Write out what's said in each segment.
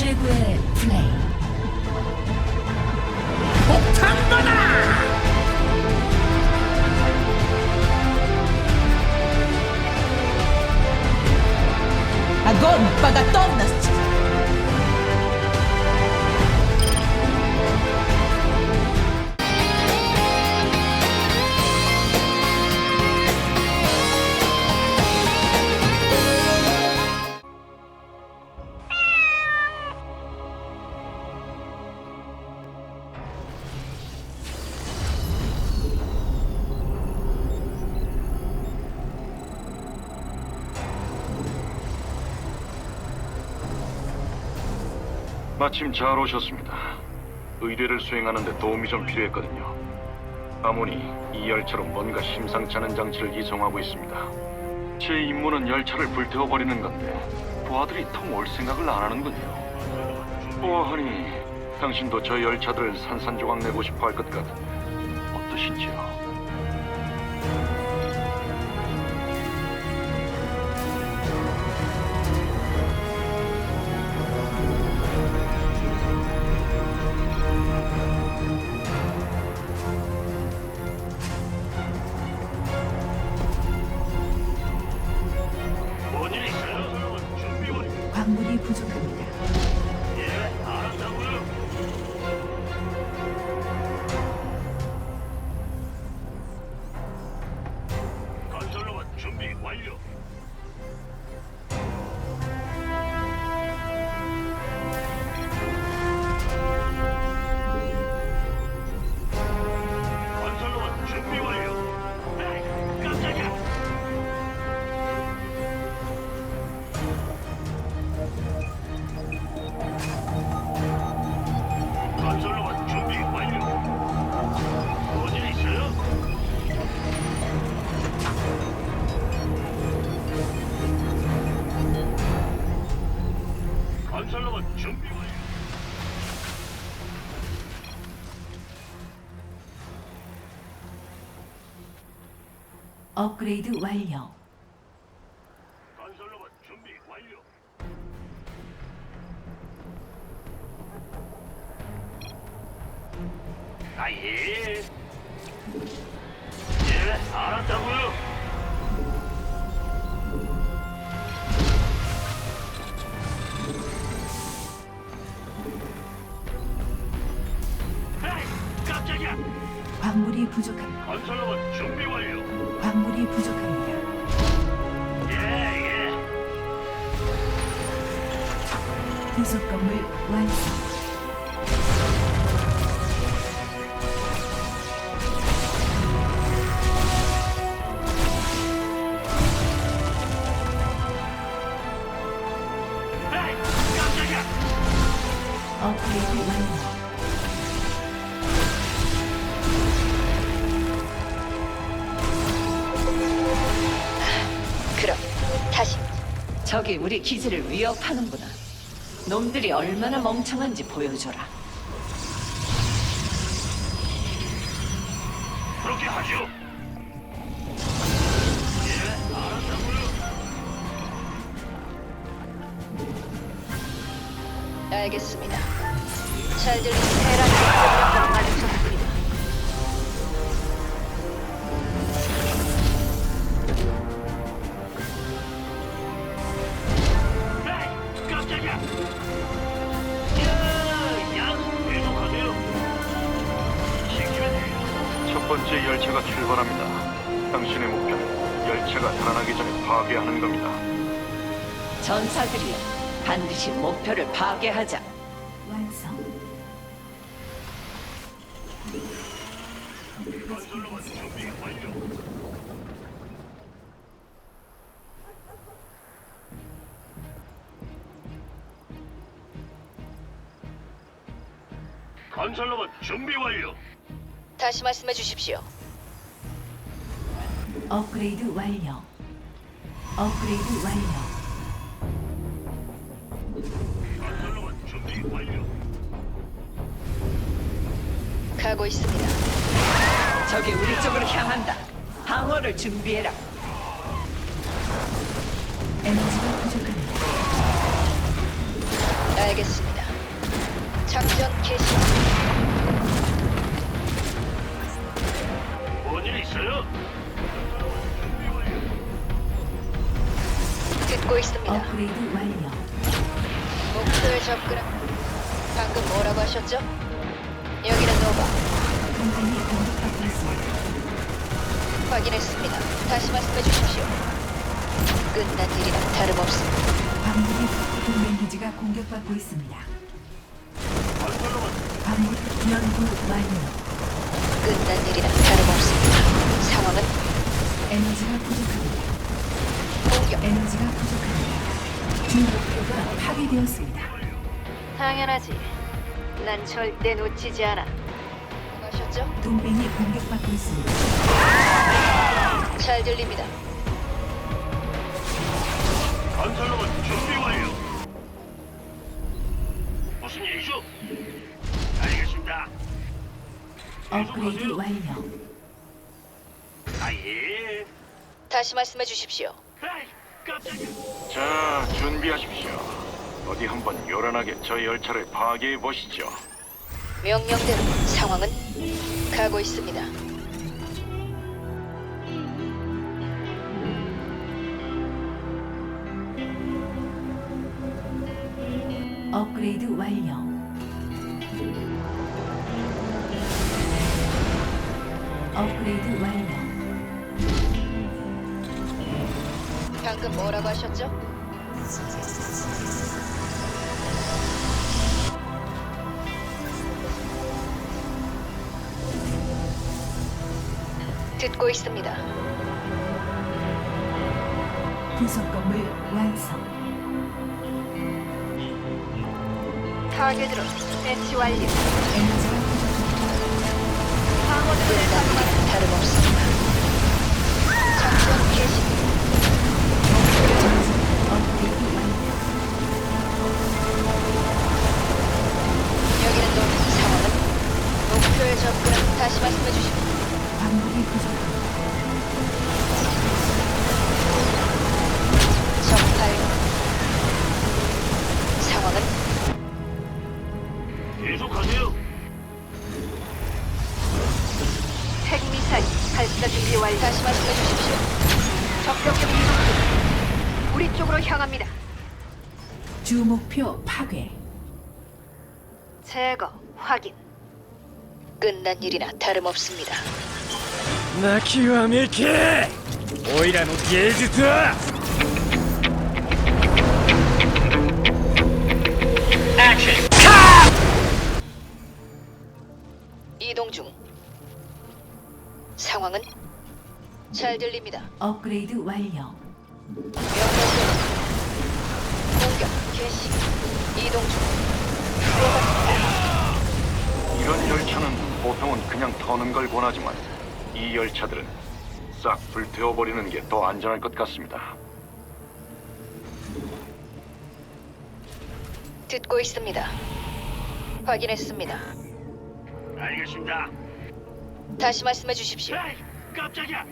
최고의 플레이. Огонь по 마침 잘 오셨습니다. 의뢰를 수행하는 데 도움이 좀 필요했거든요. 아모니 이 열차로 뭔가 심상치 않은 장치를 이송하고 있습니다. 제 임무는 열차를 불태워버리는 건데 부하들이 통올 생각을 안 하는군요. 보아하니 당신도 저 열차들을 산산조각 내고 싶어 할 것 같은데 어떠신지요? 업그레이드 완료. 건설로만 준비 완료. 아 예. 예, 부속 건물 완성. 업그레이드 완료. 그럼 다시 적이 우리 기지를 위협하는구나. 놈들이 얼마나 멍청한지 보여줘라. 그렇게 하죠. 예, 알았다고요. 알겠습니다. 잘 들리는 테란 출발합니다. 당신의 목표는 열차가 달아나기 전에 파괴하는 겁니다. 전사들이여, 반드시 목표를 파괴하자. 완성. 건설로만 준비 완료. 다시 말씀해 주십시오. 업그레이드 완료. 업그레이드 완료. 건설로만 준비 완료. 가고 있습니다. 적이 우리 쪽으로 향한다. 방어를 준비해라. 에너지가 부족합니다. 알겠습니다. 작전 개시. 듣고 있습니다. 업그레이드 완료. 목표에 접근한. 방금 뭐라고 하셨죠? 여기는 노바. 동맹이 공격받고 있습니다. 확인했습니다. 다시 말씀해 주십시오. 끝난 일이라 다름없습니다. 광물이 동맹 기지가 공격받고 있습니다. 광물 연구 완료. 끝난 일이라 다름없습니다. 상황은 에너지가 부족합니다. 공격. 에너지가 부족합니다. 주 목표가 파괴되었습니다. 당연하지. 난 절대 놓치지 않아. 하셨죠? 동맹이 공격받고 있습니다. 잘 들립니다. 건설로만 준비 완료. 무슨 일이죠? 알겠습니다. 업그레이드 완료. 아 예. 다시 말씀해 주십시오. 아이, 깜짝이야. 자, 준비하십시오. 어디 한번 요란하게 저 열차를 파괴해 보시죠. 명령대로 상황은 가고 있습니다. 업그레이드 완료. 업그레이드 완료. 방금 뭐라고 하셨죠? 듣고 있습니다. 부속 건물 완성. 타겟으로 배치 완료. 에너지 쪽으로 향합니다. 주 목표 파괴. 제거 확인. 끝난 일이나 다름없습니다. 泣きわめけおいらの芸術は 이동 중. 상황은 잘 들립니다. 업그레이드 완료. 공격 개시. 이동 중. 이런 열차는 보통은 그냥 터는 걸 권하지만 이 열차들은 싹 불태워버리는 게 더 안전할 것 같습니다. 듣고 있습니다. 확인했습니다. 알겠습니다. 다시 말씀해 주십시오. 아이, 깜짝이야.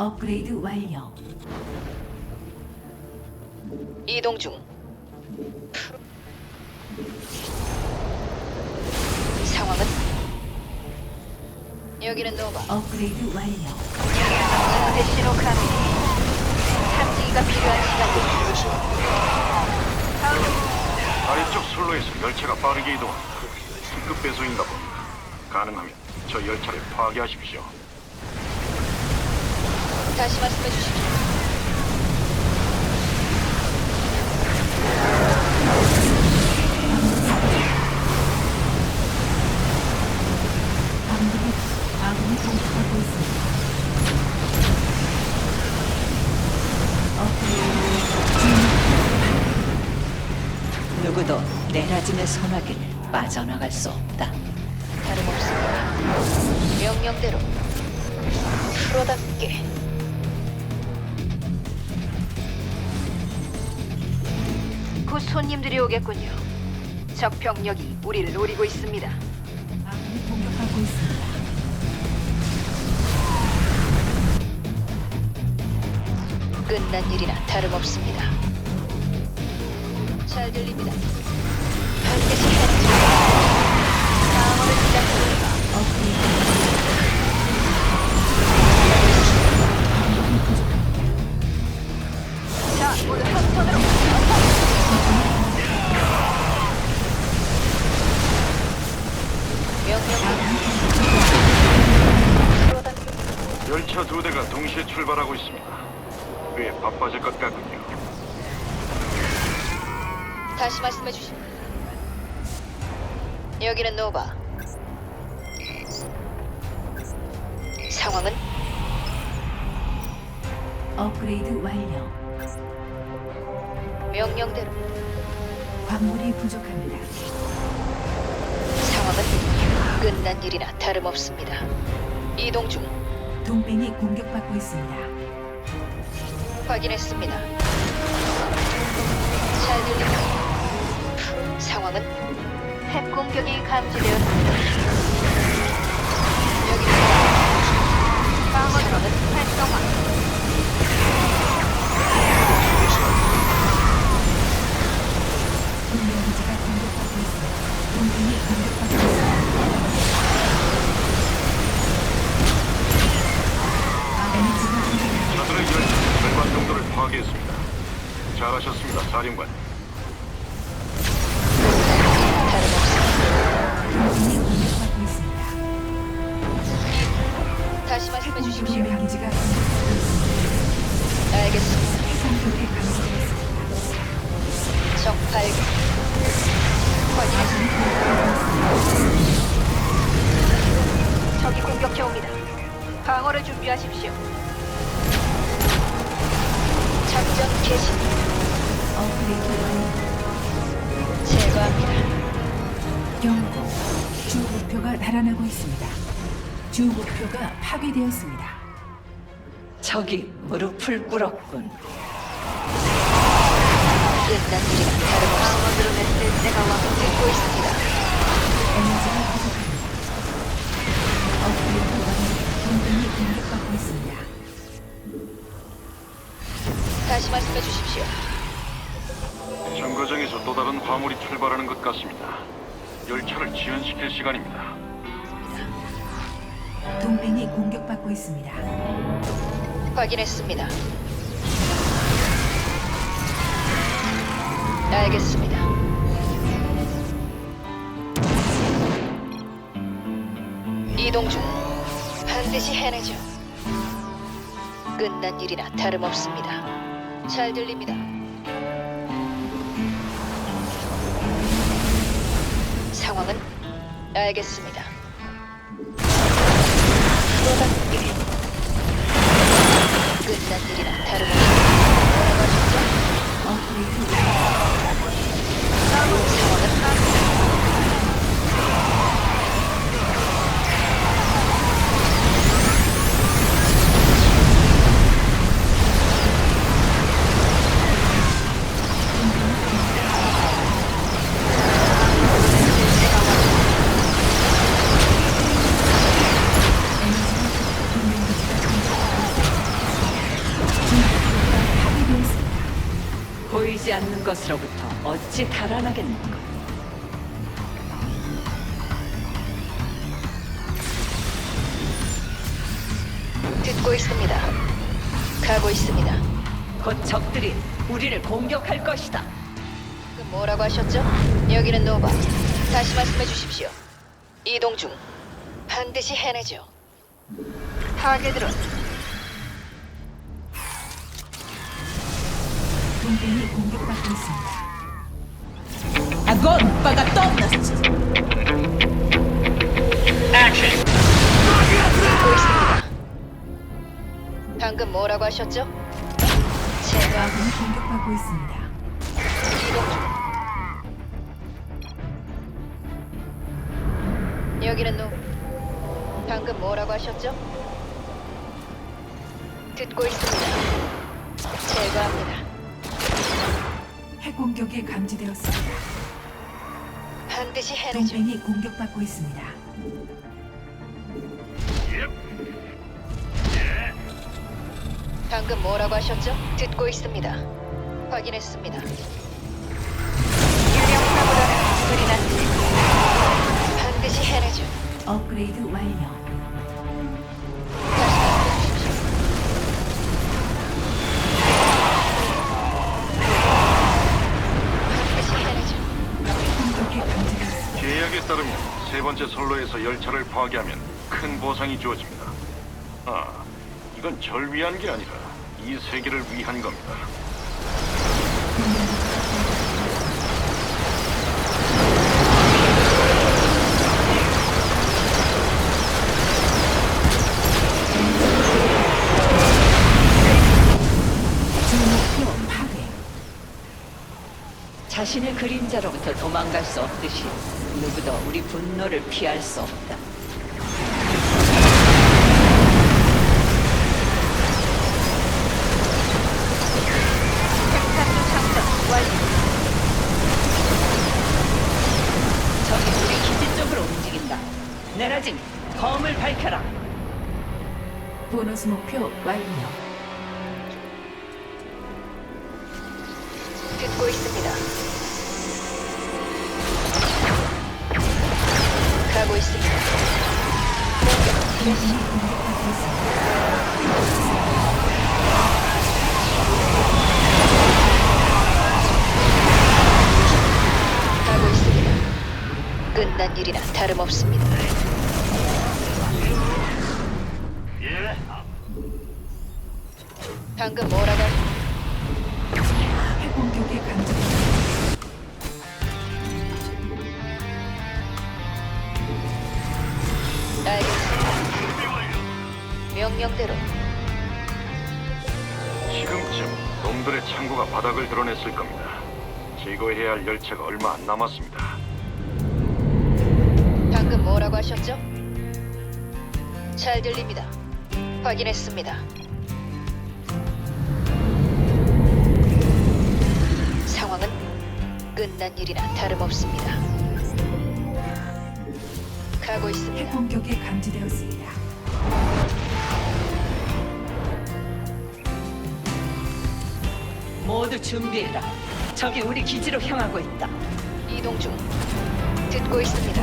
예. 업그레이드 완료. 이동 중. 상황은 여기는 노바. 업그레이드 완료. 상대 신호 카메. 탐지기가 필요한 시간이. 아래쪽 선로에서 열차가 빠르게 이동합니다. 특급 배송인가 봅니다. 가능하면 저 열차를 파괴하십시오. 다시 말씀해 주십시오. 광물이 아군이 공격하고 있습니다. 업그레이드 누구도 내라짐의 소나기를 빠져나갈 수 없다. 다름없습니다. 명령대로 프로답게 곧 손님들이 오겠군요. 적 병력이 우리를 노리고 있습니다. 아군이 공격하고 있습니다. 끝난 일이나 다름없습니다. 잘 들립니다. 업그레이드 완료. 명령대로. 광물이 부족합니다. 상황은 끝난 일이나 다름없습니다. 이동 중 동맹이 공격받고 있습니다. 확인했습니다. 잘 들립니다. 상황은 핵 공격이 감지되었습니다. 여기는 방어드론은 활성화. 있습니다. 주 목표가 파괴되었습니다. 적이 무릎을 꿇었군. 끝난 일이나 다름없습니다. 방어들은 냈을 때가 와 듣고 있습니다. 에너지가 부족합니다. 업그레이드 완료. 동맹이 공격받고 있습니다. 다시 말씀해 주십시오. 정거장에서 또 다른 화물이 출발하는 것 같습니다. 열차를 지연시킬 시간입니다. 동맹이 공격받고 있습니다. 확인했습니다. 알겠습니다. 이동 중. 반드시 해내죠. 끝난 일이나 다름없습니다. 잘 들립니다. 상황은 알겠습니다. 일이나 다름없 것으로부터 어찌 달아나겠는가? 듣고 있습니다. 가고 있습니다. 곧 적들이 우리를 공격할 것이다. 그 뭐라고 하셨죠? 여기는 노바. 다시 말씀해 주십시오. 이동 중. 반드시 해내죠. 타겟으로 동맹이 공격받고 있습니다. 듣고 있습니다. 방금 뭐라고 하셨죠? 제가 공격받고 있습니다. 이동. 여기는 노. 방금 뭐라고 하셨죠? 듣고 있습니다. 제거합니다. 핵공격이 감지되었습니다. 반드시 해내죠. 동맹이 공격받고 있습니다. 방금 뭐라고 하셨죠? 듣고 있습니다. 확인했습니다. 유령사보다는 불이 났지. 반드시 해내죠. 업그레이드 완료. 번째 선로에서 열차를 파괴하면 큰 보상이 주어집니다. 아, 이건 절 위한 게 아니라 이 세계를 위한 겁니다. 자신의 그림자로부터 도망갈 수 없듯이 누구도 우리 분노를 피할 수 없다. 생산조 창작 완료. 적이 우리 기지 쪽으로 움직인다. 내라진 검을 밝혀라. 보너스 목표 완료. 끝난 일이나 다름없습니다. 예. 방금 뭐라고? 알겠습니다. 준비 완료. 명령대로 지금쯤 놈들의 창고가 바닥을 드러냈을 겁니다. 제거해야 할 열차가 얼마 안 남았습니다. 방금 뭐라고 하셨죠? 잘 들립니다. 확인했습니다. 상황은 끝난 일이나 다름없습니다. 가고 있습니다. 핵공격에 감지되었습니다. 모두 준비해라. 적이 우리 기지로 향하고 있다. 이동 중. 듣고 있습니다.